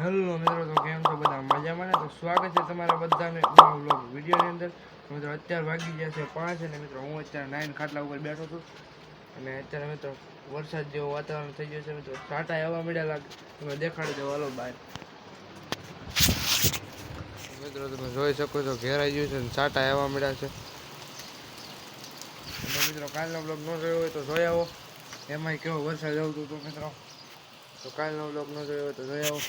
Hello મિત્રો, તો કેમ છો બધા? મજામાં ને? તો સ્વાગત છે તમારા બધાને નવા વિડીયોની અંદર. મિત્રો, અત્યારે વાગી ગયા છે પાંચ અને મિત્રો, હું અત્યારે નાઇન ખાટલા ઉપર બેઠો છું. અને અત્યારે મિત્રો, વરસાદ જેવું વાતાવરણ થઈ ગયું છે મિત્રો. ટાટા એવા મળ્યા લાગે. તમે દેખાડી દો, હાલો બહાર મિત્રો, તમે જોઈ શકો છો ઘેરાઈ ગયું છે અને ટાટા એવા મળ્યા છે. મિત્રો, કાલનો બ્લોગ ન જોયો હોય તો જોઈ આવો. એમાંય કેવો વરસાદ આવતો હતો, મિત્રો? તો કાલનો બ્લોગ ન જોયો હોય તો જોઈ આવો.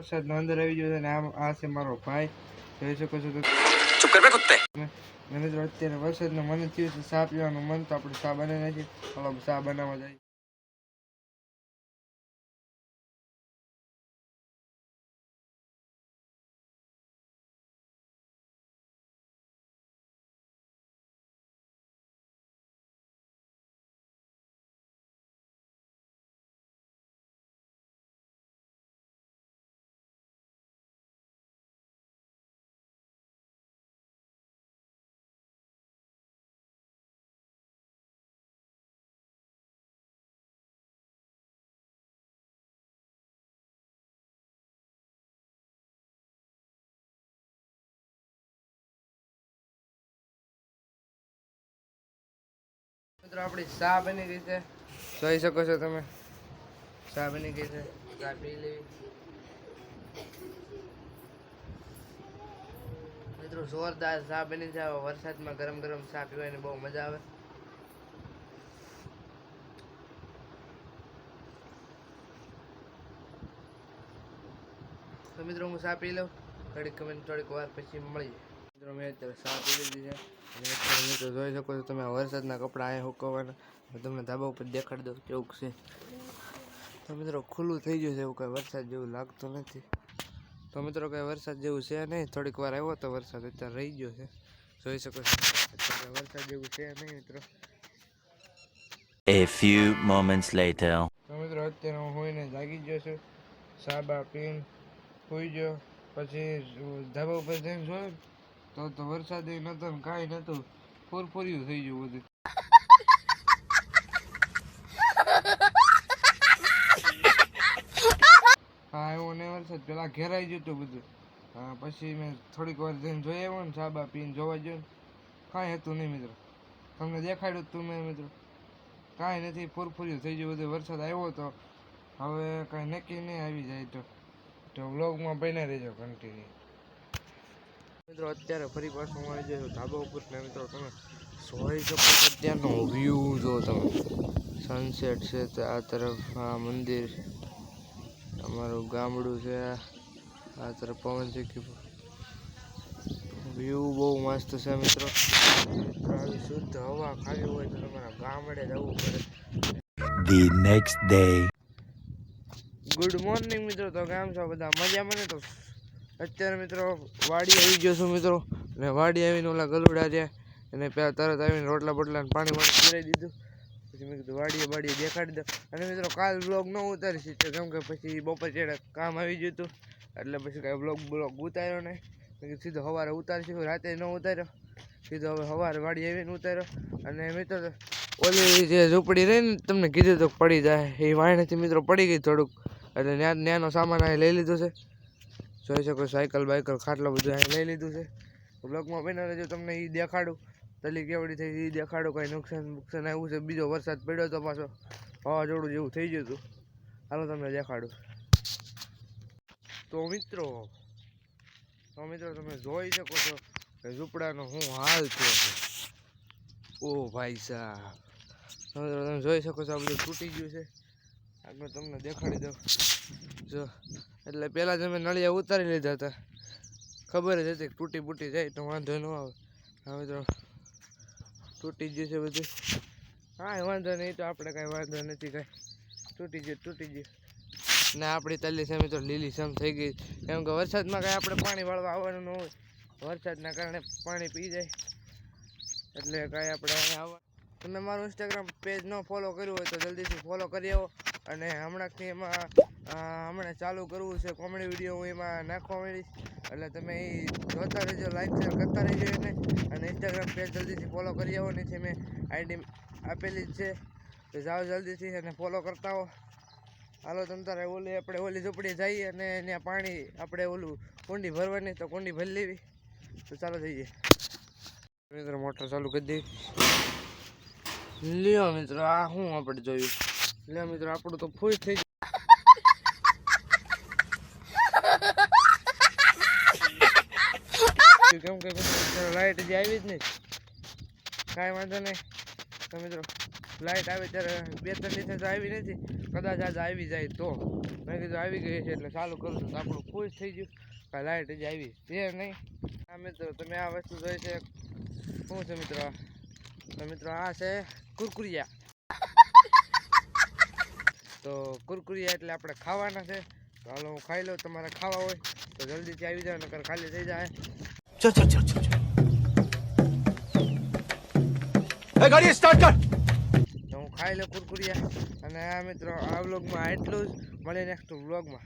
વરસાદનો અંદર આવી ગયો છે અને આમ આ છે મારો ભાઈ. જોઈ શકો છો ચૂપ કર બે કુત્તે મને તો અત્યારે વરસાદનું મન થયું છે સા પીવાનું મન તો આપણે સા બને નથી ચાલો સા બનાવવા જાય આપણી ચા બની ગઈ છે. જોઈ શકો છો તમે. ચા બની ગઈ છે. ચા પી લેવી. મિત્રો, જોરદાર ચા બની જાય વરસાદમાં ગરમ ગરમ ચા પીવાની બહુ મજા આવે. તો મિત્રો, હું ચા પી લઉં. થોડીક કમેન્ટ, થોડીક વાર પછી મળી મિત્રો મેં ચા પી લીધી છે. અને મિત્રો જોઈ શકો છો તમે વરસાદના કપડાં અહીંયા સુકવવાના. તમને ધાબા ઉપર દેખાડી દઉં કેવું છે. તો મિત્રો ખુલ્લું થઈ ગયું છે એવું કંઈ વરસાદ જેવું લાગતું નથી. તો મિત્રો કંઈ વરસાદ જેવું છે નહીં. થોડીક વાર આવ્યો તો વરસાદ અત્યારે રહી ગયો છે. જોઈ શકો છો. વરસાદ જેવું છે નહીં મિત્રો. A few moments later. તો મિત્રો અત્યારે હું હોઈને જાગી ગયો છું. સાબા પીન હોઈ ગયો. પછી ધાબા ઉપર જઈને જોયું. તો તો વરસાદ નતો ને કાંઈ નતું. ફૂરફૂર્યું થઈ ગયું બધું. હા, એવું ને વરસાદ પેલા ઘેરાઈ ગયું હતું બધું. હા, પછી મેં થોડીક વાર જઈને જોઈ આવ્યો ને, સાબા પીને જોવા ગયો કાંઈ હતું નહીં મિત્રો. તમને દેખાડ્યું જ તું મેં મિત્રો. કાંઈ નથી, ફૂરફૂર્યું થઈ ગયું, બધું વરસાદ આવ્યો તો. હવે કાંઈ નક્કી નહીં, આવી જાય તો. તો વ્લોગમાં બને રહેજો કન્ટિન્યુ મિત્રો અત્યારે ફરી પાછું મળી જાય ધાબા ઉપર ને મિત્રો તમે સોરી શકો છો અત્યારનો વ્યૂ જો તમે સનસેટ છે તો આ તરફ આ મંદિર અમારું ગામડું છે આ તરફ પવન ચીકી વ્યૂ બહુ મસ્ત છે મિત્રો. આવી શુદ્ધ હવા ખાવી હોય તો તમારા ગામડે જવું પડે. The next day good morning મિત્રો. તો કેમ છો બધા? મજામાં ને તો? અત્યારે મિત્રો વાડી આવી ગયો છું મિત્રો. અને વાડી આવીને ઓલા ગલુડા રહ્યા અને પહેલાં તરત આવીને રોટલા બોટલા પાણી વાણી પીરાઈ દીધું. પછી મેં કીધું, વાડીએ વાડીએ દેખાડી દો. અને મિત્રો કાલ બ્લોગ ન ઉતારી શકે કેમ કે પછી બપોર ચેડે કામ આવી ગયું હતું. એટલે પછી કાંઈ બ્લોગ બ્લોગ ઉતાર્યો નહીં. મેં સીધો સવારે ઉતારશું. રાતે ન ઉતાર્યો. સીધો હવે સવારે વાડી આવીને ઉતાર્યો. અને મિત્રો ઓલી જે ઝૂંપડી રહી ને, તમને કીધું તો પડી જાય. એ વાણીથી મિત્રો પડી ગઈ થોડુંક. એટલે ન્યા, ન્યાનો સામાન અહીં લઈ લીધો છે. જોઈ શકો સાયકલ, બાયકલ, ખાટલો બધું અહીં લઈ લીધું છે. બ્લોકમાં બન્યા રહેજો તમને એ દેખાડું, તલી કેવડી થઈ એ દેખાડું, કાંઈ નુકસાન નુકસાન આવ્યું છે. બીજો વરસાદ પડ્યો તો પાછો વાવાઝોડું જેવું થઈ ગયું હતું. હાલો તમને દેખાડું. તો મિત્રો તો મિત્રો તમે જોઈ શકો છો કે ઝૂંપડાનો શું હાલ થયો છે. ઓ ભાઈ સાહેબ. તમે જોઈ શકો છો આ બધું તૂટી ગયું છે. આગળ તમને દેખાડી દઉં. જો એટલે પહેલાં જ અમે નળિયા ઉતારી લીધા હતા. ખબર જ હતી તૂટી બૂટી જાય તો વાંધો ન આવે. હવે તો તૂટી ગયું છે બધું. હા વાંધો નહીં તો આપણે કાંઈ વાંધો નથી કાંઈ. તૂટી ગયું તૂટી ગયું. ને આપણી તલ્લી સામે તો લીલી સમ થઈ ગઈ. કેમ કે વરસાદમાં કાંઈ આપણે પાણી વાળવા આવવાનું ન હોય. વરસાદના કારણે પાણી પી જાય. એટલે કાંઈ આપણે આવવા તમે મારું ઇન્સ્ટાગ્રામ પેજ ન ફોલો કર્યું હોય તો જલ્દીથી ફોલો કરી આવો. અને હમણાંથી એમાં હમણાં ચાલુ કરવું છે કોમેડી વીડિયો હું એમાં નાખવા માંડીશ. એટલે તમે એ જોતા રહેજો લાઈક શેર કરતા રહેજો એને. અને ઇન્સ્ટાગ્રામ પેજ જલ્દીથી ફોલો કરી આવો નથી મેં આઈડી આપેલી જ છે. તો જાઓ જલ્દીથી અને ફોલો કરતા હો. હાલો તમ તારે ઓલી, આપણે ઓલી ઝૂંપડી જઈએ અને ત્યાં પાણી, આપણે ઓલું કુંડી ભરવાની, તો કુંડી ભરી લેવી. તો ચાલો જઈએ. મિત્રો, મોટર ચાલુ કરી દેવી લ્યો, મિત્રો, આ શું આપણે જોયું? લ્યો, મિત્રો, આપણું તો ફૂલ થઈ ગયું કેમ કે લાઈટ હજી આવી જ નહીં. કાંઈ વાંધો નહીં. તો મિત્રો, લાઈટ આવે ત્યારે બે ત્રણ દિવસે તો આવી નથી. કદાચ આજે આવી જાય તો. મેં કીધું આવી ગઈ છે એટલે ચાલુ કરું છું. તો આપણું ખુશ થઈ ગયું કાંઈ લાઈટ હજી આવી છે નહીં. હા મિત્રો, તમે આ વસ્તુ જોઈ છે. શું છે મિત્રો? આ? તો મિત્રો, આ છે કુરકુરિયા. તો કુરકુરિયા એટલે આપણે ખાવાના છે. તો હાલો હું ખાઈ લઉં. તમારે ખાવા હોય તો જલ્દીથી આવી જાવ નકર ખાલી થઈ જાય. ચલ ચલ ચલ ચલ ચલ. એ ગાડી સ્ટાર્ટ કર. હું ખાઈ લે કુરકુરિયા. અને આ મિત્રો, આ વ્લોગમાં એટલું જ. મળે નેક્સ્ટ વ્લોગમાં